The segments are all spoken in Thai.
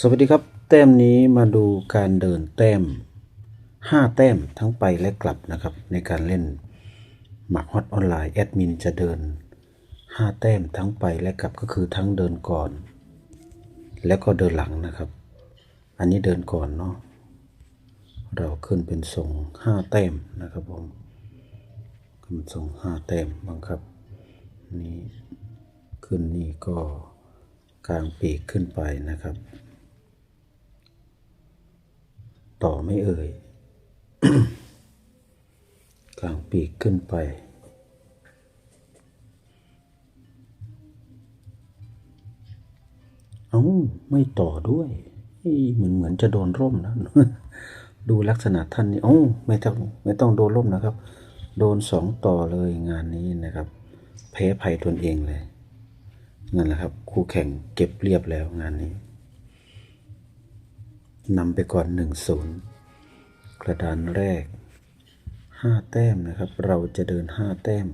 สวัสดีครับ แต้มนี้มาดูการเดินแต้ม 5 แต้มทั้งไปและกลับนะครับ ในการเล่นหมากฮอตออนไลน์แอดมินจะเดิน 5 แต้มทั้งไปและกลับก็คือทั้งเดินก่อน และก็เดินหลังนะครับ อันนี้เดินก่อนเนาะเราขึ้นเป็นทรง5แต้มนะครับผมขึ้นทรง5แต้มบังคับนี่ขึ้นนี่ก็กลางปีกขึ้นไปนะครับ ต่อไม่เอ่ย กลางปีกขึ้นไป เอ้า ไม่ต่อด้วยเหมือนเหมือนจะโดนร่มนะ ดูลักษณะท่านนี่โอ้ไม่ต้องไม่ต้องโดนร่มนะครับ โดนสองต่อเลยงานนี้นะครับ แพ้ภัยตนเองเลยนั่นแหละครับ คู่แข่งเก็บเรียบแล้วงานนี้ นำไปก่อนหนึ่งศูนย์กระดานแรกห้าแต้มนะครับ เราจะเดินห้าแต้ม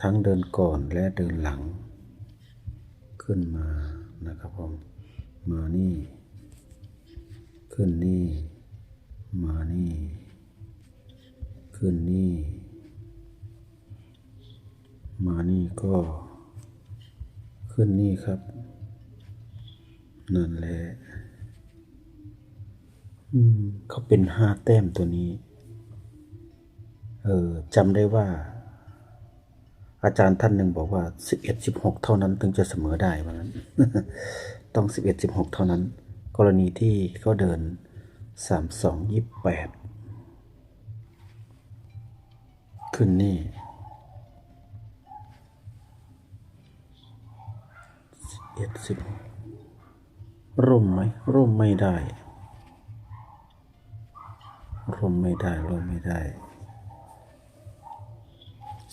ทั้งเดินก่อนและเดินหลัง ขึ้นมานะครับผมมานี่ ขึ้นนี่ มานี่ ขึ้นนี่ มานี่ก็ ขึ้นนี่ครับ นั่นแหละ อืมเขาเป็นห้าแต้มตัวนี้ เออจำได้ว่า อาจารย์ท่านหนึ่งบอกว่าสิบเอ็ดสิบหกเท่านั้น ถึงจะเสมอได้ว่างั้น ต้องสิบเอ็ดสิบหกเท่านั้น กรณีที่เขาเดินสามสองยี่แปดขึ้นนี่สิบเอ็ดสิบร่มไหมร่มไม่ได้ ร่มไม่ได้ร่มไม่ได้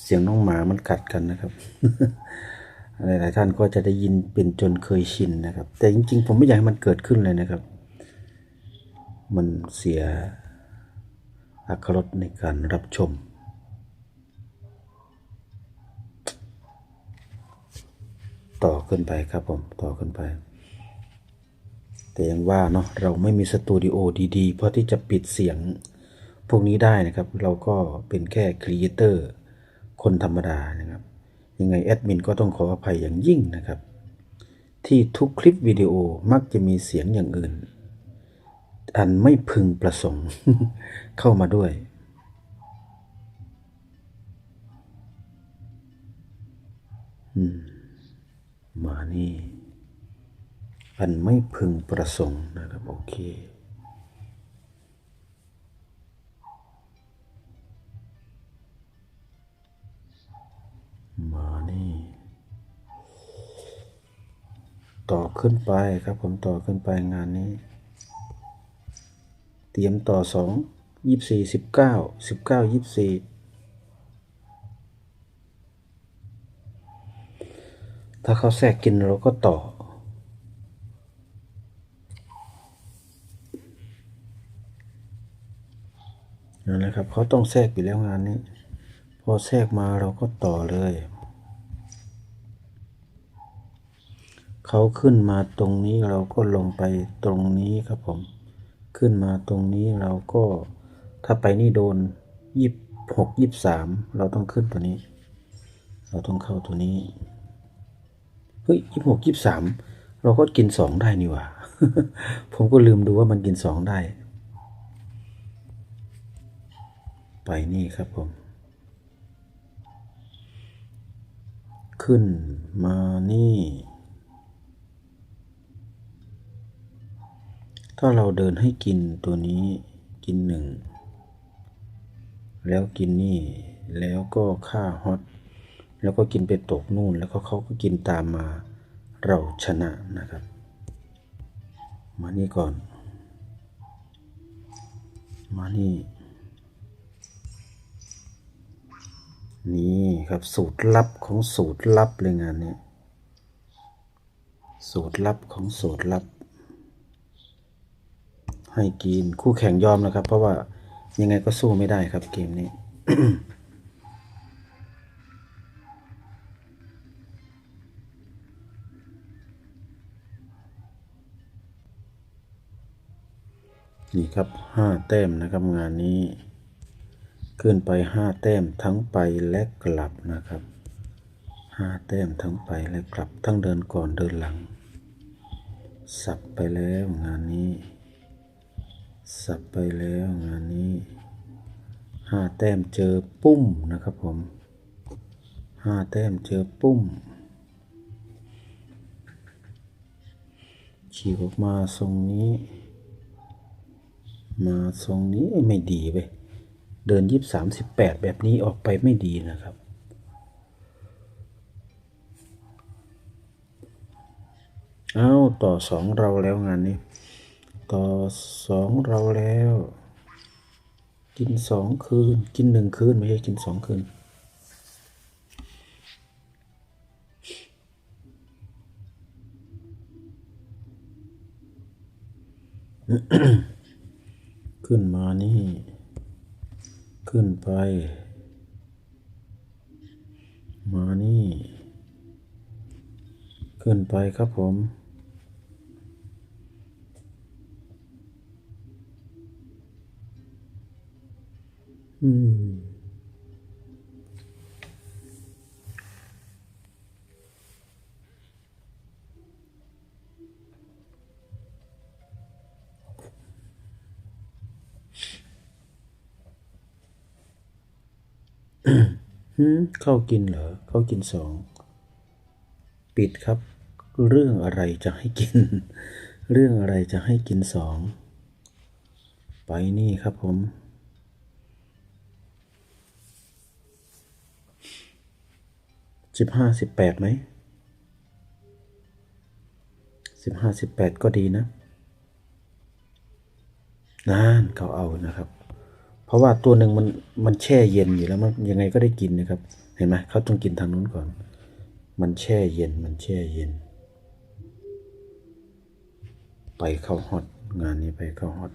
เสียงน้องหมามันกัดกันนะครับหลายๆท่านก็จะได้ยินเป็นจนเคยชินนะครับ แต่จริงๆ ผมไม่อยากให้มันเกิดขึ้นเลยนะครับ มันเสียอัครสในการรับชม ต่อขึ้นไปครับผม ต่อขึ้นไป แต่ยังว่าเนาะเราไม่มีสตูดิโอดีๆ เพราะที่จะปิดเสียงพวกนี้ได้นะครับ เราก็เป็นแค่ครีเอเตอร์คนธรรมดานะครับ ยังไงแอดมินก็ต้องขออภัยอย่างยิ่งนะครับ ที่ทุกคลิปวิดีโอมักจะมีเสียงอย่างอื่น อันไม่พึงประสงค์เข้ามาด้วยอืมมานี่ อันไม่พึงประสงค์นะครับโอเคมานี่ ต่อขึ้นไปครับผมต่อขึ้นไปงานนี้ เตรียมต่อสองยี่สี่สิบเก้าสิบเก้ายี่สี่ถ้าเขาแทรกกินเราก็ต่อ นั่นแหละครับเขาต้องแทรกอยู่แล้วงานนี้ พอแทรกมาเราก็ต่อเลย เขาขึ้นมาตรงนี้เราก็ลงไปตรงนี้ครับผม ขึ้นมาตรงนี้เราก็ถ้าไปนี่โดนยี่หกยี่สามเราต้องขึ้นตัวนี้ เราต้องเข้าตัวนี้เฮ้ยยี่หกยี่สามเราก็กินสองได้นี่หว่า ผมก็ลืมดูว่ามันกินสองได้ ไปนี่ครับผม ขึ้นมานี่ ถ้าเราเดินให้กินตัวนี้กินหนึ่ง แล้วกินนี่ แล้วก็ค่าฮอต แล้วก็กินไปตกนู่น แล้วก็เขาก็กินตามมา เราชนะนะครับ มานี่ก่อน มานี่ นี่ครับสูตรลับของสูตรลับเลยงานนี้ สูตรลับของสูตรลับ ให้กินคู่แข่งยอมนะครับ เพราะว่ายังไงก็สู้ไม่ได้ครับเกมนี้นี่ครับห้าแต้มนะครับงานนี้ ขึ้นไปห้าแต้มทั้งไปและกลับนะครับห้าแต้มทั้งไปและกลับทั้งเดินก่อนเดินหลัง สับไปแล้วงานนี้ สับไปแล้วงานนี้ห้าแต้มเจอปุ้มนะครับผมห้าแต้มเจอปุ้มฉีกออกมาทรงนี้ มาทรงนี้ไม่ดีเว้ย เดินยี่สามสิบแปดแบบนี้ออกไปไม่ดีนะครับ เอาต่อสองเราแล้วงานนี้ ต่อสองเราแล้ว กินสองคืน กินหนึ่งคืน ไม่ใช่กินสองคืนขึ้นมานี่ ขึ้นไป มานี่ ขึ้นไปครับผม อืม เข้ากินเหรอเข้ากินสอง ปิดครับ เรื่องอะไรจะให้กิน เรื่องอะไรจะให้กินสอง ไปนี่ครับผม สิบห้าสิบแปดไหม สิบห้าสิบแปดก็ดีนะนานเขาเอานะครับ เพราะว่าตัวหนึ่งมันมันแช่เย็นอยู่แล้วมันยังไงก็ได้กินนะครับ เห็นไหมเขาต้องกินทางนู้นก่อน มันแช่เย็นมันแช่เย็น ไปเข้าฮอตงานนี้ไปเข้าฮอต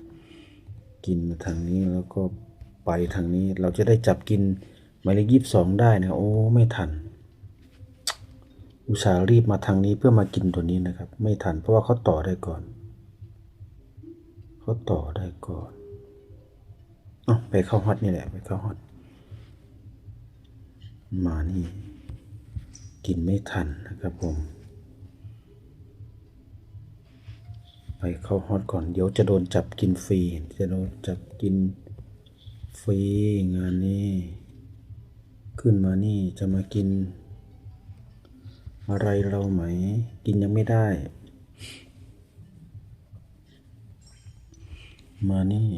กินมาทางนี้แล้วก็ไปทางนี้เราจะได้จับกินหมายเลขยี่สิบสองได้นะโอ้ไม่ทัน อุตส่าห์รีบมาทางนี้เพื่อมากินตัวนี้นะครับ ไม่ทันเพราะว่าเขาต่อได้ก่อนเขาต่อได้ก่อน ไปเข้าฮอตนี่แหละ ไปเข้าฮอตมานี่ กินไม่ทันนะครับผม ไปเข้าฮอตก่อน เดี๋ยวจะโดนจับกินฟรี จะโดนจับกินฟรีงานนี้ ขึ้นมานี่จะมากิน อะไรเราไหม กินยังไม่ได้ มานี่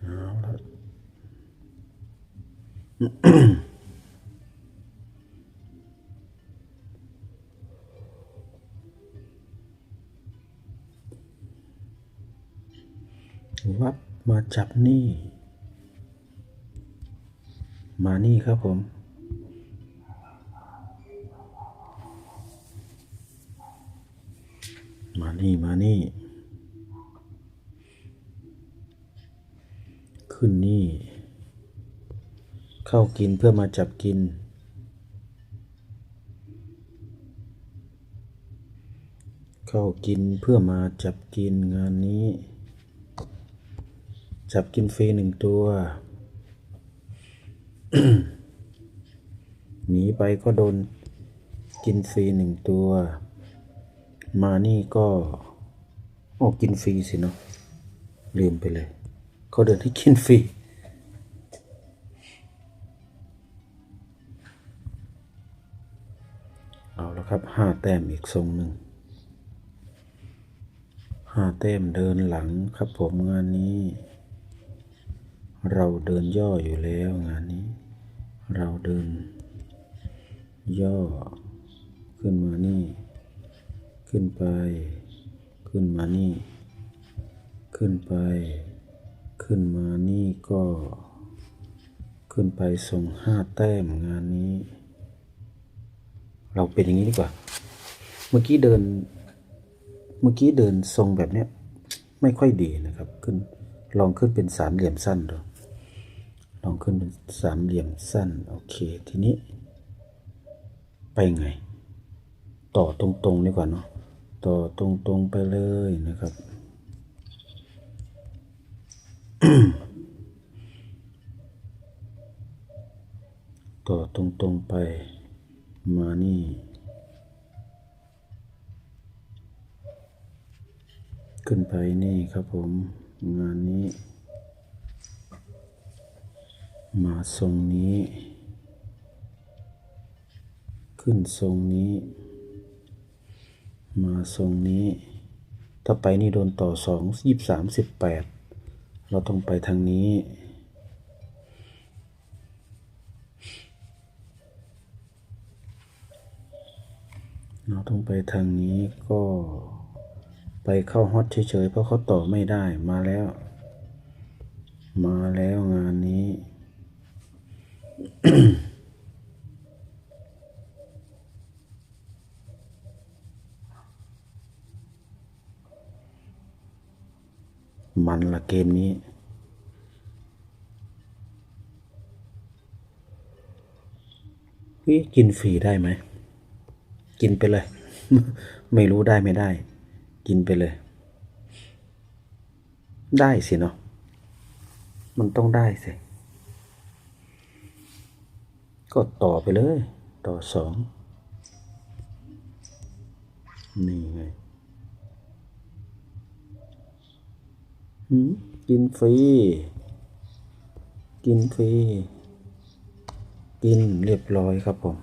เอาละ วับมาจับนี่ มานี่ครับผม มานี่ มานี่ ขึ้นนี่ เข้ากินเพื่อมาจับกิน เข้ากินเพื่อมาจับกินงานนี้ จับกินฟรีหนึ่งตัว หนีไปก็โดนกินฟรีหนึ่งตัว มานี่ก็โอ้กินฟรีสิเนาะลืมไปเลย เขาเดินให้กินฟรี เอาแล้วครับห้าแต้มอีกทรงหนึ่งห้าแต้มเดินหลังครับผมงานนี้ เราเดินย่ออยู่แล้วงานนี้ เราเดิน ย่อ ขึ้นมานี่ ขึ้นไป ขึ้นมานี่ ขึ้นไป ขึ้นมานี่ก็ ขึ้นไปส่งห้าแต้มงานนี้ เราเป็นอย่างนี้ดีกว่า เมื่อกี้เดิน เมื่อกี้เดินทรงแบบเนี้ยไม่ค่อยดีนะครับ ขึ้นลองขึ้นเป็นสามเหลี่ยมสั้นดูลองขึ้นเป็นสามเหลี่ยมสั้น โอเค ทีนี้ ไปไง ต่อตรงๆดีกว่าเนาะต่อตรงๆไปเลยนะครับต่อตรงๆไป มานี่ ขึ้นไปนี่ครับผม งานนี้ มาทรงนี้ ขึ้นทรงนี้ มาทรงนี้ ถ้าไปนี่โดนต่อสองยี่สามสิบแปดเราต้องไปทางนี้ เราต้องไปทางนี้ก็ไปเข้าฮอตเฉยๆ เพราะเขาต่อไม่ได้มาแล้ว มาแล้วงานนี้ มันละเกมนี้กินฟรีได้ไหม กินไปเลย ไม่รู้ได้ไม่ได้ กินไปเลย ได้สิเนาะมันต้องได้สิก็ต่อไปเลย ต่อสองนี่ไงหืมกินฟรี กินฟรี กินเรียบร้อยครับผม